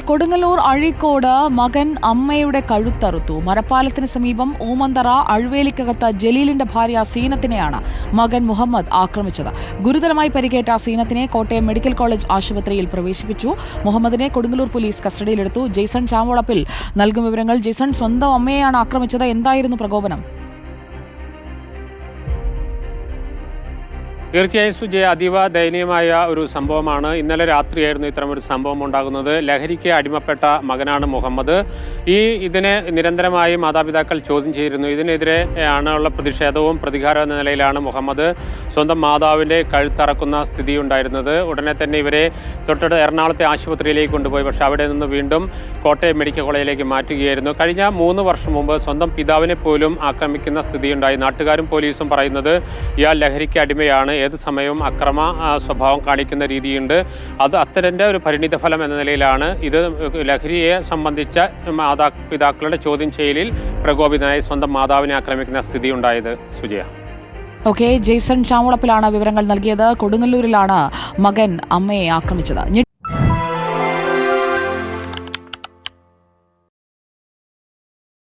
കൊടുങ്ങല്ലൂർ അഴീക്കോട് മകൻ അമ്മയുടെ കഴുത്തറുത്തു. മരപ്പാലത്തിന് സമീപം ഓമന്തറ അഴുവേലിക്കകത്ത് ജലീലിന്റെ ഭാര്യ സീനത്തിനെയാണ് മകൻ മുഹമ്മദ് ആക്രമിച്ചത്. ഗുരുതരമായി പരിക്കേറ്റ സീനത്തിനെ കോട്ടയം മെഡിക്കൽ കോളേജ് ആശുപത്രിയിൽ പ്രവേശിപ്പിച്ചു. മുഹമ്മദിനെ കൊടുങ്ങല്ലൂർ പോലീസ് കസ്റ്റഡിയിലെടുത്തു. ജെയ്സൺ ചാവളപ്പിൽ നൽകും വിവരങ്ങൾ. ജെയ്സൺ സ്വന്തം അമ്മയെയാണ് ആക്രമിച്ചത്. എന്തായിരുന്നു പ്രകോപനം? തീർച്ചയായും സുജയ അതീവ ദയനീയമായ ഒരു സംഭവമാണ്. ഇന്നലെ രാത്രിയായിരുന്നു ഇത്തരം ഒരു സംഭവം ഉണ്ടാകുന്നത്. ലഹരിക്ക് അടിമപ്പെട്ട മകനാണ് മുഹമ്മദ്. ഈ ഇതിനെ നിരന്തരമായി മാതാപിതാക്കൾ ചോദ്യം ചെയ്തിരുന്നു. ഇതിനെതിരെ ആണുള്ള പ്രതിഷേധവും പ്രതികാരവും എന്ന നിലയിലാണ് മുഹമ്മദ്. സ്വന്തം മാതാവിന്റെ കഴുത്തറക്കുന്ന സ്ഥിതി ഉണ്ടായിരുന്നത് ഉടനെ തന്നെ ഇവരെ തൊട്ടടുത്ത എറണാകുളത്തെ ആശുപത്രിയിലേക്ക് കൊണ്ടുപോയി. പക്ഷേ അവിടെ നിന്ന് വീണ്ടും കോട്ടയം മെഡിക്കൽ കോളേജിലേക്ക് മാറ്റുകയായിരുന്നു. കഴിഞ്ഞ മൂന്ന് വർഷം മുമ്പ് സ്വന്തം പിതാവിനെ പോലും ആക്രമിക്കുന്ന സ്ഥിതിയുണ്ടായി. നാട്ടുകാരും പോലീസും പറയുന്നത് ഇയാൾ ലഹരിക്ക് അടിമയാണ്. ഏത് സമയവും അക്രമ സ്വഭാവം കാണിക്കുന്ന രീതിയുണ്ട്. അത് അത്തരന്റെ ഒരു പരിണിത ഫലം എന്ന നിലയിലാണ്. ഇത് ലഹരിയെ സംബന്ധിച്ച മാതാപിതാക്കളുടെ ചോദ്യം ചെയ്യലിൽ പ്രകോപിതനായി സ്വന്തം മാതാവിനെ ആക്രമിക്കുന്ന സ്ഥിതി ഉണ്ടായത് സുജയ. ഓക്കെ ജെയ്സൺ ചാമുളപ്പിലാണ് വിവരങ്ങൾ നൽകിയത്. കൊടുങ്ങല്ലൂരിലാണ് മകൻ അമ്മയെ ആക്രമിച്ചത്.